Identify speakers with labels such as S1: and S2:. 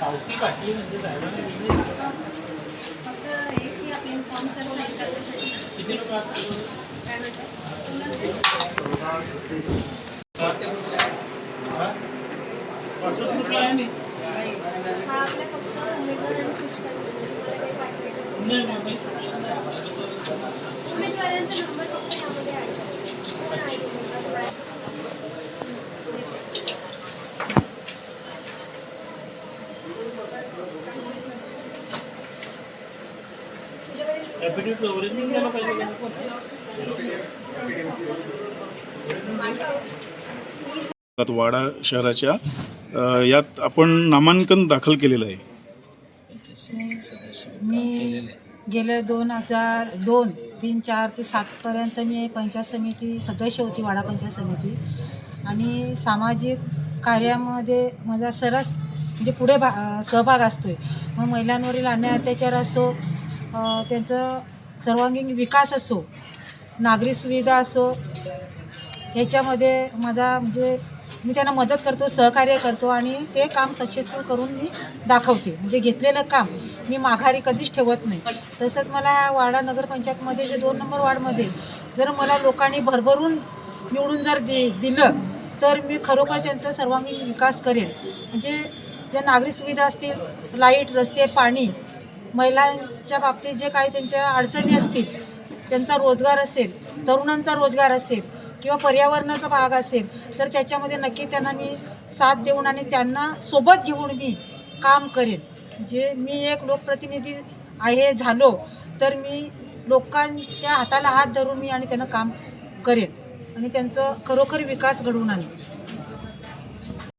S1: पावती पाठी म्हणजे. किती लोक आहेत?
S2: काय म्हणताय?
S1: WhatsApp group ला आहे मी.
S2: आपला फक्त उमेदवारांना सूचना तुम्हाला काही पाठवायचं.
S1: नाही, मग मी-
S2: उमेदवारांचा नंबर फक्त
S1: पाहिजे
S3: वाडा शहराच्या यात आपण नामांकन दाखल केलेलं आहे.
S4: मी गेले दोन हजार दोन तीन चार ते सातपर्यंत मी पंचायत समिती सदस्य होती वाडा पंचायत समिती. आणि सामाजिक कार्यामध्ये माझा सरस म्हणजे पुढे भा सहभाग असतो आहे मग महिलांवरील अन्याय अत्याचार असो त्यांचं सर्वांगीण विकास असो नागरी सुविधा असो ह्याच्यामध्ये माझा म्हणजे मी त्यांना मदत करतो सहकार्य करतो आणि ते काम सक्सेसफुल करून मी दाखवते. म्हणजे घेतलेलं काम मी माघारी कधीच ठेवत नाही. तसंच मला ह्या वाडा नगरपंचायतमध्ये जे दोन नंबर वार्डमध्ये जर मला लोकांनी भरभरून निवडून जर दि दिलं तर मी खरोखर त्यांचा सर्वांगीण विकास करेन. म्हणजे ज्या नागरी सुविधा असतील लाइट रस्ते पाणी महिलांच्या बाबतीत जे काही त्यांच्या अडचणी असतील त्यांचा रोजगार असेल तरुणांचा रोजगार असेल किंवा पर्यावरणाचा भाग असेल तर त्याच्यामध्ये नक्की त्यांना मी साथ देऊन आणि त्यांना सोबत घेऊन मी काम करेन. जे मी एक लोकप्रतिनिधी आहे झालो तर मी लोकांच्या हाताला हात धरून मी आणि त्यांना काम करेन. आणि त्यांचं खरोखर विकास घडवून आणेन.